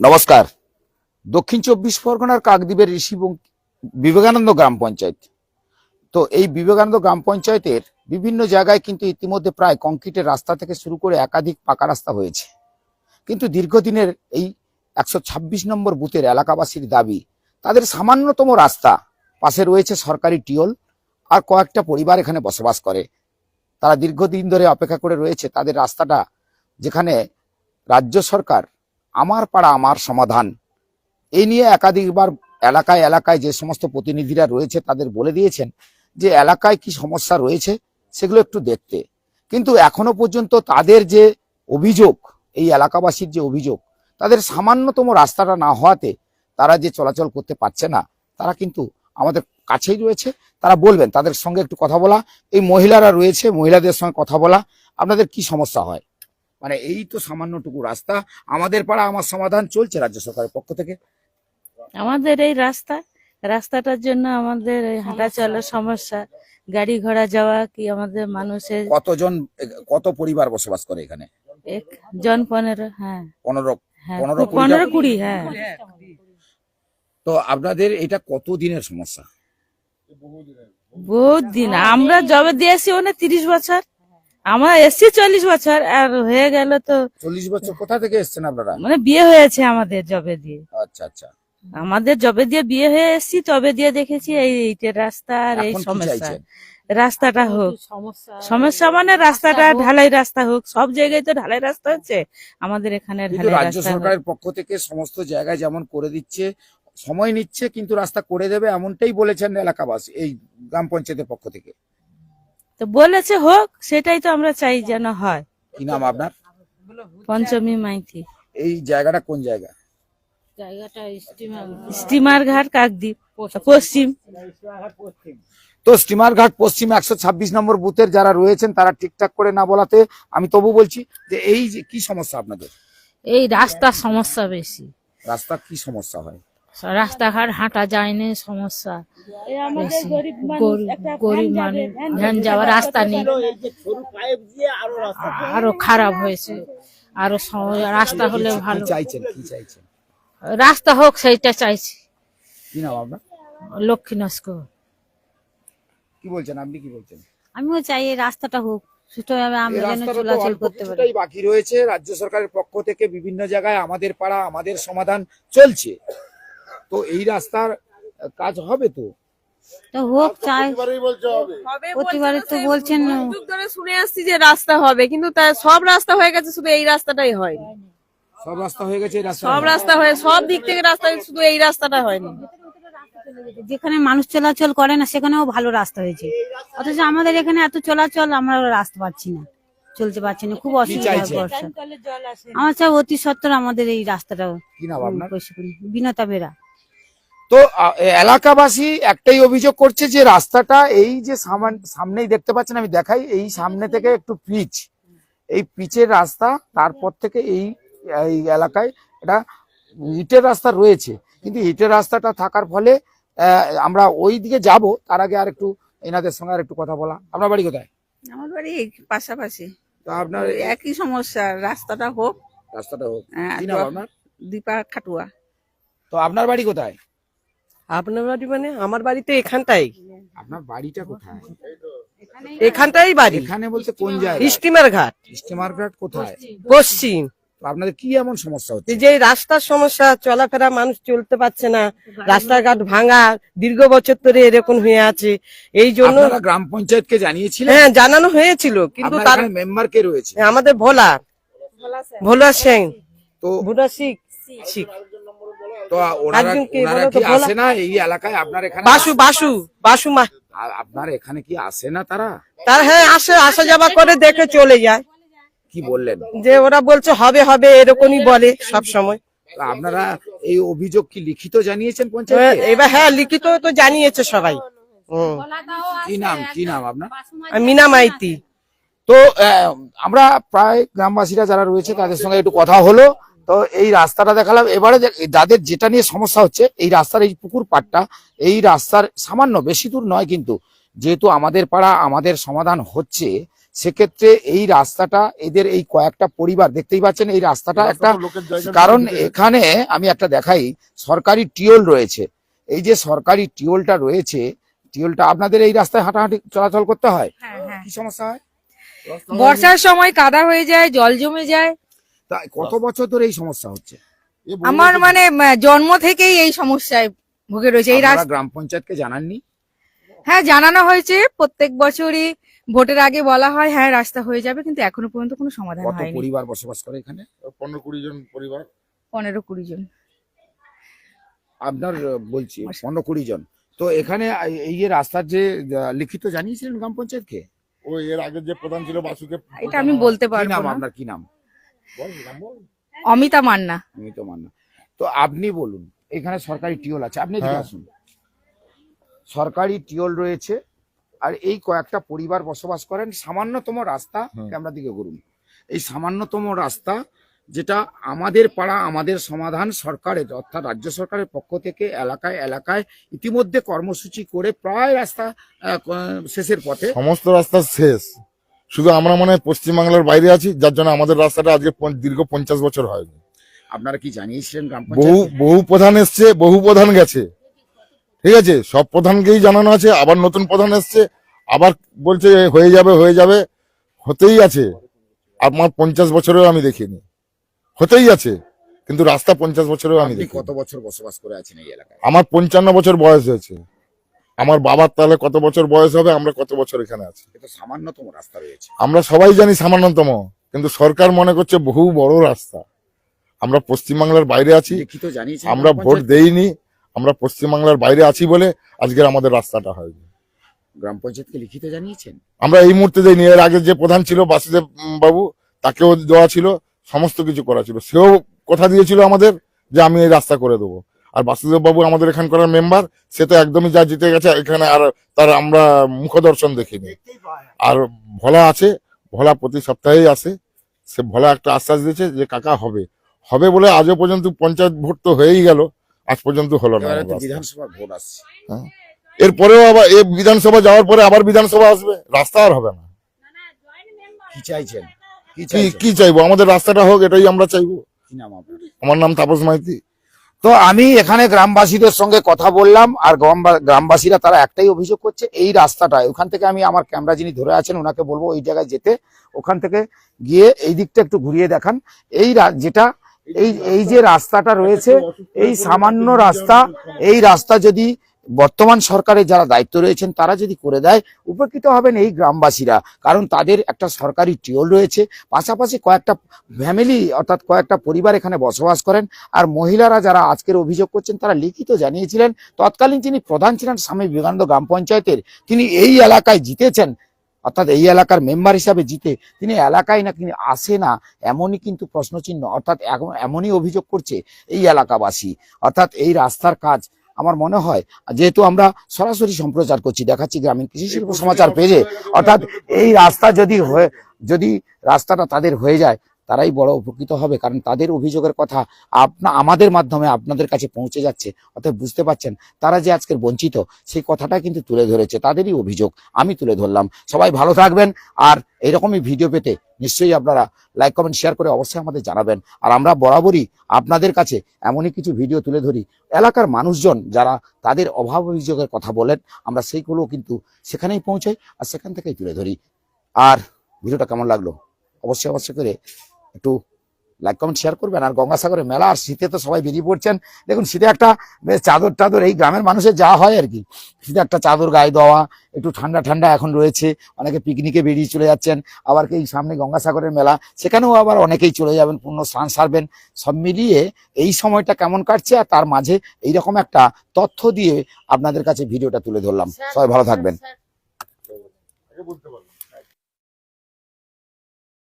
নমস্কার। দক্ষিণ চব্বিশ পরগনার কাকদ্বীপের ঋষি বিবেকানন্দ গ্রাম পঞ্চায়েত। তো এই বিবেকানন্দ গ্রাম পঞ্চায়েতের বিভিন্ন জায়গায় কিন্তু ইতিমধ্যে প্রায় কংক্রিটের রাস্তা থেকে শুরু করে একাধিক পাকা রাস্তা হয়েছে। কিন্তু দীর্ঘদিনের এই একশো ছাব্বিশ নম্বর বুথের এলাকাবাসীর দাবি, তাদের সামান্যতম রাস্তা, পাশে রয়েছে সরকারি টিওল আর কয়েকটা পরিবার এখানে বসবাস করে। তারা দীর্ঘদিন ধরে অপেক্ষা করে রয়েছে তাদের রাস্তাটা, যেখানে রাজ্য সরকার আমার পাড়া আমার সমাধান। এই নিয়ে একাধিকবার এলাকায় এলাকায় যে সমস্ত প্রতিনিধিরা রয়েছে তাদের বলে দিয়েছেন যে এলাকায় কি সমস্যা রয়েছে সেগুলো একটু দেখতে। কিন্তু এখনও পর্যন্ত তাদের যে অভিযোগ, এই এলাকাবাসীর যে অভিযোগ, তাদের সামান্যতম রাস্তাটা না হওয়াতে তারা যে চলাচল করতে পারছে না, তারা কিন্তু আমাদের কাছেই রয়েছে। তারা বলবেন, তাদের সঙ্গে একটু কথা বলা। এই মহিলারা রয়েছে, মহিলাদের সঙ্গে কথা বলা। আপনাদের কি সমস্যা হয়? মানে এই তো সামান্যটুকু রাস্তা। আমাদের পাড়া আমার সমাধান চলছে রাজ্য সরকারের পক্ষ থেকে। আমাদের এই রাস্তা রাস্তাটার জন্য আমাদের এই হাঁটা চলার সমস্যা গাড়ি ঘোড়া যাওয়া কি আমাদের মানুষের কতজন কত পরিবার বসবাস করে এখানে? এক জন পনেরো হ্যাঁ। পনেরো হ্যাঁ পনেরো পনেরো কুড়ি হ্যাঁ। তো আপনাদের এটা কত দিনের সমস্যা? বহুত দিন। আমরা জবে দিয়েছি ওনে তিরিশ বছর। আমরা এসছি চল্লিশ বছর আর হয়ে গেল তো চল্লিশ বছর কোথা থেকে এসছেন আপনারা? মানে বিয়ে হয়েছে আমাদের জবে দিয়ে। আচ্ছা আচ্ছা। আমাদের জবে দিয়ে বিয়ে হয়ে এসছি তবে দিয়ে দেখেছি এই রাস্তা আর এই সমস্যা। রাস্তাটা হোক। সমস্যা? মানে রাস্তাটা ঢালাই রাস্তা হোক সব জায়গায় তো ঢালাই রাস্তা হচ্ছে। আমাদের এখানে ঢালাই রাজ্য সরকারের পক্ষ থেকে সমস্ত জায়গায় যেমন করে দিচ্ছে সময় নিচ্ছে কিন্তু রাস্তা করে দেবে এমনটাই বলেছেন এলাকাবাসী এই গ্রাম পঞ্চায়েতের পক্ষ থেকে। তো বলেছে হোক সেটাই তো আমরা চাই যেন হয়। কি নাম আপনার? পঞ্চমী মাইতি। এই জায়গাটা কোন জায়গা? স্টিমার ঘাট। কাকদ্বীপ। পশ্চিম। তো স্টিমার ঘাট পশ্চিমে একশো ছাব্বিশ নম্বর বুথের যারা রয়েছেন তারা ঠিকঠাক করে না বলাতে আমি তবু বলছি যে এই যে কি সমস্যা আপনাদের? এই রাস্তার সমস্যা বেশি। রাস্তা কি সমস্যা হয়? রাস্তাঘাট হাঁটা যায়নি সমস্যা। গরিব গরিব মানুষ ভ্যান যাওয়ার রাস্তা নেই। আরও খারাপ হয়েছে আরও রাস্তা হলে ভালো। চাইছেন কি চাইছেন? রাস্তা হোক সেইটা চাইছি। কি নাম আপনার? লক্ষ্মী নস্কর। কি বলছেন আপনি কি বলছেন? আমিও চাই এই রাস্তাটা হোক সুষ্ঠুভাবে আমরা যেন চলাচল করতে পারি। বাকি রয়েছে রাজ্য সরকারের পক্ষ থেকে বিভিন্ন জায়গায় আমাদের পাড়া আমাদের সমাধান চলছে। তো এই রাস্তার কাজ হবে তো? তো হোক চাই। প্রতিবারে তো বলছেন ধরে শুনে আসছি যে রাস্তা হবে কিন্তু সব রাস্তা হয়ে গেছে শুধু এই রাস্তাটাই হয়নি। সব রাস্তা হয়ে গেছে সব রাস্তা হয়ে সব দিক থেকে রাস্তা শুধু এই রাস্তাটা হয়নি। যেখানে মানুষ চলাচল করে না সেখানেও ভালো রাস্তা হয়েছে। অথচ আমাদের এখানে এত চলাচল আমরা রাস্তা পাচ্ছি না চলতে পারছি না খুব অসুবিধা আমার চাই অতি সত্তর আমাদের এই রাস্তাটা বিনতা বেরা। তো এলাকাবাসী একটাই অভিযোগ করছে যে রাস্তাটা এই যে সামান- সামনেই দেখতে পাচ্ছেন আমি দেখাই এই সামনে থেকে একটু পিচ। এই পিচের রাস্তা তারপর থেকে এই এই এলাকায় এটা ইটের রাস্তা রয়েছে। কিন্তু ইটের রাস্তাটা থাকার ফলে আমরা ওই দিকে যাব তার আগে আর একটু এনাদের সঙ্গে আর একটু কথা বলা। আপনার বাড়ি কোথায়? আমার বাড়ি পাশাপাশি। তো আপনার একই সমস্যা রাস্তাটা হোক। রাস্তাটা হোক। হ্যাঁ, দীপা খাটুয়া। তো আপনার বাড়ি কোথায়? আপনার বাড়ি মানে? আমার বাড়িতে এখানটাই। আপনার বাড়িটা কোথায়? এখানটাই বাড়ি। এখানে বলতে কোন জায়গায়? স্টিমার ঘাট। স্টিমার ঘাট কোথায়? পশ্চিম। আপনাদের কি এমন সমস্যা হচ্ছে? এই যে রাস্তার সমস্যা চলাফেরা মানুষ চলতে পারছে না। রাস্তাঘাট ভাঙা দীর্ঘ বছর ধরে এরকম হয়ে আছে। এই জন্য আপনারা গ্রাম পঞ্চায়েতকে জানিয়েছিলেন? হ্যাঁ জানানো হয়েছিল কিন্তু তার মেম্বার কে রয়েছে? আমাদের ভোলা। ভোলা সিং তো ভোলা শিখ। শিখ। তো ওনারা কি আসে না এই এলাকায়? আপনার এখানে বাসু বাসু বাসু মা। আপনার এখানে কি আসে না তারা? তার হ্যাঁ আসে আসা যাওয়া করে দেখে চলে যায়। কি বললেন? যে ওরা বলছে হবে হবে এরকমই বলে সব সময়। আপনারা এই অভিযোগ কি লিখিত জানিয়েছেন হ্যাঁ, পঞ্চায়েত এবার হ্যাঁ লিখিত তো জানিয়েছে সবাই। কি নাম কি নাম আপনার? মিনা মাইতি। তো আমরা প্রায় গ্রামবাসীরা যারা রয়েছে তাদের সঙ্গে একটু কথা হলো। তো এই রাস্তাটা দেখালাম। এবারে যাদের যেটা নিয়ে সমস্যা হচ্ছে এই রাস্তার এই পুকুর পাড়টা এই রাস্তার সামান্য বেশি দূর নয় কিন্তু যেহেতু আমাদের পাড়া আমাদের সমাধান হচ্ছে সেক্ষেত্রে এই রাস্তাটা এদের এই কয়েকটা পরিবার দেখতেই পাচ্ছেন এই রাস্তাটা একটা কারণ এখানে আমি একটা দেখাই সরকারি টিওল রয়েছে। এই যে সরকারি টিওলটা রয়েছে টিওলটা আপনাদের এই রাস্তায় হাঁটাহাঁটি চলাচল করতে হয়? হ্যাঁ হ্যাঁ। কি সমস্যা হয়? বর্ষার সময় কাদা হয়ে যায় জল জমে যায় তা কত বছর ধরে এই সমস্যা হচ্ছে? আমার মানে জন্ম থেকেই এই সমস্যায় ভুগে রয়েছে। এই রাস্তা গ্রাম পঞ্চায়েতকে জানাননি? হ্যাঁ জানানো হয়েছে। প্রত্যেক বছরই ভোটের আগে বলা হয় হ্যাঁ রাস্তা হয়ে যাবে কিন্তু এখনও পর্যন্ত কোনো সমাধান কত হয়নি। পরিবার বসবাস করে এখানে? পনেরো কুড়ি জন পরিবার। পনেরো কুড়ি জন। আপনার বলছি পনেরো কুড়ি জন। তো এখানে এই- যে রাস্তার যে লিখিত জানিয়েছিলেন গ্রাম পঞ্চায়েতকে? ও এর আগে যে প্রধান ছিল বাসুকে এটা আমি বলতে পারব না। আপনার? কি নাম। অমিতা মান্না। আমি তো মান্না। তো আপনি বলুন এখানে সরকারি টিওল আছে আপনি এদিকে হ্যাঁ। আসুন। সরকারি টিওল রয়েছে আর এই কয়েকটা পরিবার বসবাস করেন সামান্যতম রাস্তা হুম। ক্যামেরা দিকে করুন এই সামান্যতম রাস্তা যেটা আমাদের পাড়া আমাদের সমাধান সরকারের অর্থাৎ রাজ্য সরকারের পক্ষ থেকে এলাকায় এলাকায় ইতিমধ্যে কর্মসূচি করে প্রায় রাস্তা আহ, শেষের পথে। সমস্ত রাস্তা শেষ। শুধু আমরা মনে হয় পশ্চিমবাংলার বাইরে আছি যার জন্য আমাদের রাস্তাটা আজকে দীর্ঘ পঞ্চাশ বছর হয়নি। আপনারা কি জানিয়েছিলেন বহু বহু প্রধান এসছে বহু প্রধান গেছে। ঠিক আছে? সব প্রধানকেই জানানো আছে আবার নতুন প্রধান এসছে আবার বলছে হয়ে যাবে হয়ে যাবে। হতেই আছে। আমার পঞ্চাশ বছরেও আমি দেখিনি। হতেই আছে। কিন্তু রাস্তা পঞ্চাশ বছরেও আমি দেখি কত বছর বসবাস করে আছেন এই এলাকায়? আমার পঞ্চান্ন বছর বয়স হয়েছে। আমার বাবার তাহলে কত বছর বয়স হবে? আমরা কত বছর এখানে আছি? এটা সামান্যতম রাস্তা রয়েছে। আমরা সবাই জানি সামান্যতম কিন্তু সরকার মনে করছে বহু বড় রাস্তা। আমরা পশ্চিমবাংলার বাইরে আছি। আমরা ভোট? দেইনি। আমরা পশ্চিমবাংলার বাইরে আছি বলে আজকের আমাদের রাস্তাটা হয়নি। গ্রাম পঞ্চায়েতকে লিখিত জানিয়েছেন? আমরা এই মুহূর্তে দেইনি এর আগে যে প্রধান ছিল বাসুদেব বাবু তাকেও দেওয়া ছিল সমস্ত কিছু করা ছিল। সেও কথা দিয়েছিল আমাদের যে আমি এই রাস্তা করে দেবো। আর বাসুদেব বাবু আমাদের এখানকার মেম্বার সে তো একদমই যা জিতে গেছে এখানে আর তার আমরা মুখদর্শন দেখিনি। আর ভোলা আছে ভোলা প্রতি সপ্তাহেই আসে। সে ভোলা একটা আশ্বাস দিয়েছে যে কাকা হবে। হবে বলে আজও পর্যন্ত পঞ্চায়েত ভোট তো হয়েই গেল আজ পর্যন্ত হলো না এবারে বিধানসভা ভোট আসছে। এরপরেও আবার এ বিধানসভা যাওয়ার পরে আবার বিধানসভা আসবে রাস্তা আর হবে না। কি চাইছেন? কি চাইব? আমাদের রাস্তাটা হোক এটাই আমরা চাইব। আমার নাম তাপস মাইতি। তো আমি এখানে গ্রামবাসীদের সঙ্গে কথা বললাম, আর গ্রামবাসীরা তারা একটাই অভিযোগ করছে, এই রাস্তাটা, ওখান থেকে আমি আমার ক্যামেরা যিনি ধরে আছেন, ওনাকে বলব ওই জায়গায় যেতে, ওখান থেকে গিয়ে এই দিকটা একটু ঘুরিয়ে দেখান। এই যেটা, এই এই যে রাস্তাটা রয়েছে, এই সামান্য রাস্তা, এই রাস্তা যদি বর্তমান সরকারের যারা দায়িত্ব রয়েছেন, তারা যদি করে দেয়, উপকৃত হবেন এই গ্রামবাসীরা। কারণ তাদের একটা সরকারি টিওল রয়েছে, পাশাপাশি কয়েকটা ফ্যামিলি অর্থাৎ কয়েকটা পরিবার এখানে বসবাস করেন। আর মহিলারা যারা আজকের অভিযোগ করছেন, তারা লিখিত জানিয়েছিলেন, তৎকালীন যিনি প্রধান ছিলেন স্বামী বিবেকানন্দ গ্রাম পঞ্চায়েতের, তিনি এই এলাকায় জিতেছেন। অর্থাৎ এই এলাকার মেম্বার হিসাবে জিতে, তিনি এলাকায় না তিনি আসে না, এমনই কিন্তু প্রশ্নচিহ্ন, অর্থাৎ এম- এমনই অভিযোগ করছে এই এলাকাবাসী। অর্থাৎ এই রাস্তার কাজ আমার মনে হয় যেহেতু আমরা সরাসরি সম্প্রচার করছি, দেখাচ্ছি গ্রামীণ কৃষি শিল্প সমাচার পেজে, অর্থাৎ এই রাস্তা যদি হয়ে, যদি রাস্তাটা তাদের হয়ে যায় তারাই বড় উপকৃত হবে, কারণ তাদের অভিযোগের কথা আপনা, আমাদের মাধ্যমে আপনাদের কাছে পৌঁছে যাচ্ছে অর্থাৎ বুঝতে পারছেন, তারা যে আজকের বঞ্চিত, সেই কথাটা কিন্তু তুলে ধরেছে, তাদেরই অভিযোগ আমি তুলে ধরলাম। সবাই ভালো থাকবেন, আর এরকমই ভিডিও পেতে নিশ্চয়ই আপনারা লাইক, কমেন্ট, শেয়ার করে অবশ্যই আমাদের জানাবেন। আর আমরা বরাবরই আপনাদের কাছে এমনই কিছু ভিডিও তুলে ধরি। এলাকার মানুষজন যারা তাদের অভাব অভিযোগের কথা বলেন, আমরা সেইগুলো কিন্তু সেখানেই পৌঁছাই, আর সেখান থেকেই তুলে ধরি। আর ভিডিওটা কেমন লাগল? অবশ্যই অবশ্যই করে একটু লাইক কমেন্ট শেয়ার করবেন। আর গঙ্গাসাগরে মেলা আর শীতে তো সবাই বেরিয়ে পড়ছেন। দেখুন শীতে একটা চাদর টাদর এই গ্রামের মানুষের যা হয় আর কি। শীতে একটা চাদর গায়ে দেওয়া একটু ঠান্ডা ঠান্ডা এখন রয়েছে। অনেকে পিকনিকে বেরিয়ে চলে যাচ্ছেন। আবার এই সামনে গঙ্গাসাগরের মেলা সেখানেও আবার অনেকেই চলে যাবেন পূর্ণ স্নান সারবেন। সব মিলিয়ে এই সময়টা কেমন কাটছে আর তার মাঝে এইরকম একটা তথ্য দিয়ে আপনাদের কাছে ভিডিওটা তুলে ধরলাম। সবাই ভালো থাকবেন। পারব